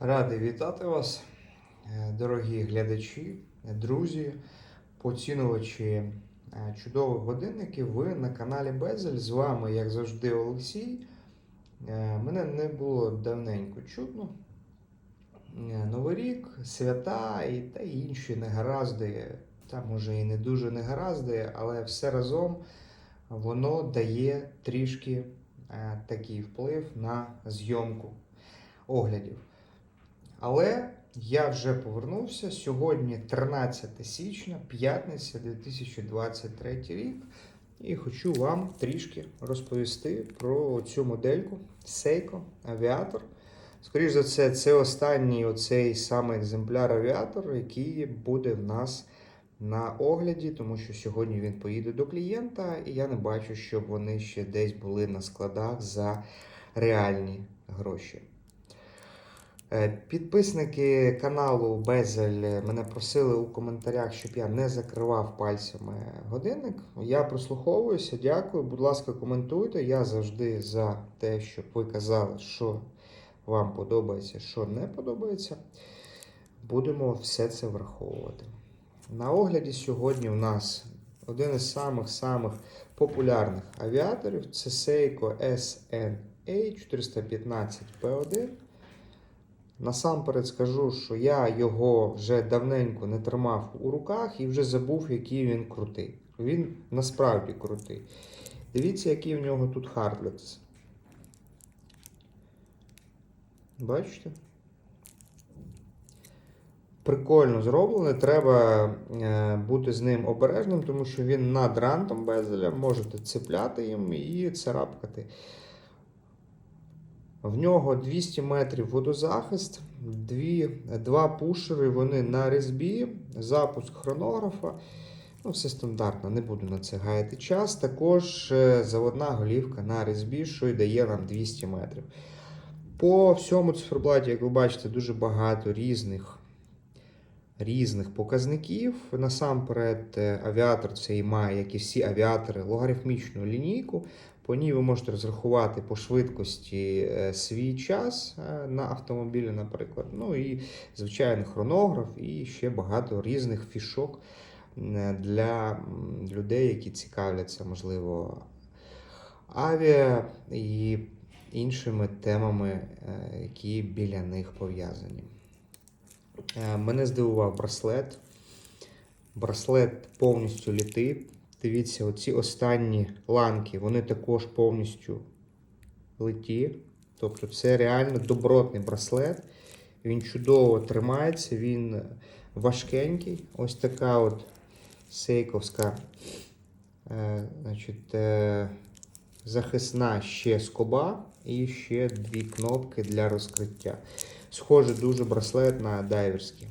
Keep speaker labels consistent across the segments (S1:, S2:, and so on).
S1: Радий вітати вас, е, дорогі глядачі, друзі, поцінувачі е, чудових годинників. Ви на каналі Безель. З вами, як завжди, Олексій. Е, Мене не було давненько чутно. Новий рік, свята і та інші негаразди, та може і не дуже негаразди, але все разом воно дає трішки такий вплив на зйомку оглядів. Але я вже повернувся. Сьогодні 13 січня, п'ятниця 2023 рік. І хочу вам трішки розповісти про цю модельку Seiko Aviator. Скоріше за все, це останній оцей саме екземпляр авіатор, який буде в нас на огляді, тому що сьогодні він поїде до клієнта, і я не бачу, щоб вони ще десь були на складах за реальні гроші. Е, Підписники каналу Безель мене просили у коментарях, щоб я не закривав пальцями годинник. Я прослуховуюся, дякую. Будь ласка, коментуйте. Я завжди за те, щоб ви казали, що вам подобається, що не подобається. Будемо все це враховувати. На огляді сьогодні у нас один із самих-самих популярних авіаторів це Seiko SNA 415 P1. Насамперед скажу, що я його вже давненько не тримав у руках і вже забув, який він крутий. Він насправді крутий. Дивіться, який в нього тут хардлекс. Бачите? Прикольно зроблений. Треба е, бути з ним обережним, тому що він над рантом безеля, можете цепляти їм і царапкати. В нього 200 метрів водозахист, дві, два пушери, вони на різьбі, запуск хронографа. Ну, все стандартно, не буду на це гаяти час. Також е, заводна голівка на різьбі, що й дає нам 200 метрів. По всьому циферблаті, як ви бачите, дуже багато різних, різних показників. Насамперед, е, авіатор цей має, як і всі авіатори, логарифмічну лінійку. По ній ви можете розрахувати по швидкості е, свій час е, на автомобілі, наприклад. Ну і, звичайно, хронограф, і ще багато різних фішок для людей, які цікавляться, можливо, авіа і іншими темами, е, які біля них пов'язані. Мене здивував браслет. Браслет повністю літить. Дивіться, оці останні ланки, вони також повністю литі. Тобто це реально добротний браслет. Він чудово тримається, він важкенький. Ось така от сейковська е, значить, е, захисна ще скоба і ще дві кнопки для розкриття. Схоже дуже браслет на дайверський.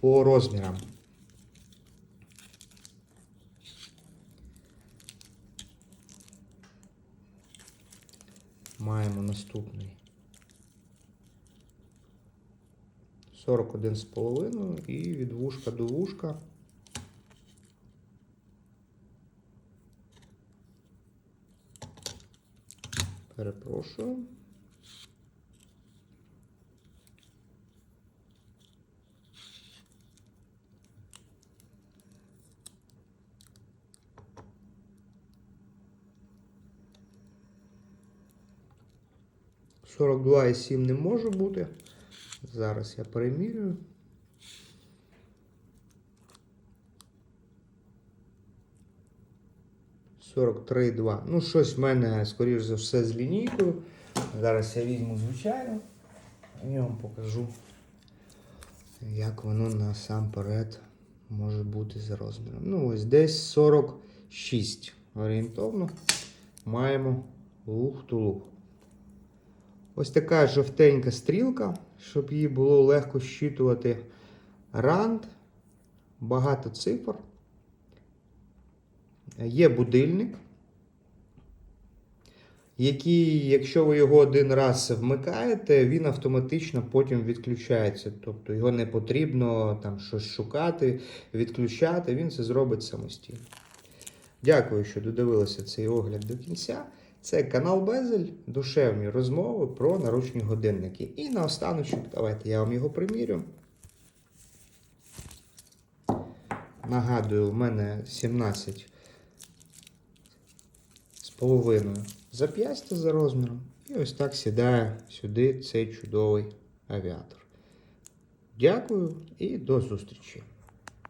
S1: По розмірам. Маємо наступний 41,5 і від вушка до вушка. Перепрошую. Сорок два і сім не може бути. Зараз я перемірюю. Сорок три два. Ну, щось в мене, скоріш за все, з лінійкою. Зараз я візьму звичайно. І вам покажу, як воно насамперед може бути за розміром. Ну, ось десь 46 орієнтовно. Маємо лух-тулух. Ось така жовтенька стрілка, щоб її було легко щитувати ранд, багато цифр. Є будильник, який, якщо ви його один раз вмикаєте, він автоматично потім відключається. Тобто його не потрібно там щось шукати, відключати, він це зробить самостійно. Дякую, що додивилися цей огляд до кінця. Це канал Безель, душевні розмови про наручні годинники. І наостаночок, давайте я вам його примірю. Нагадую, у мене 17 з половиною зап'ястя за розміром. І ось так сідає сюди цей чудовий авіатор. Дякую і до зустрічі!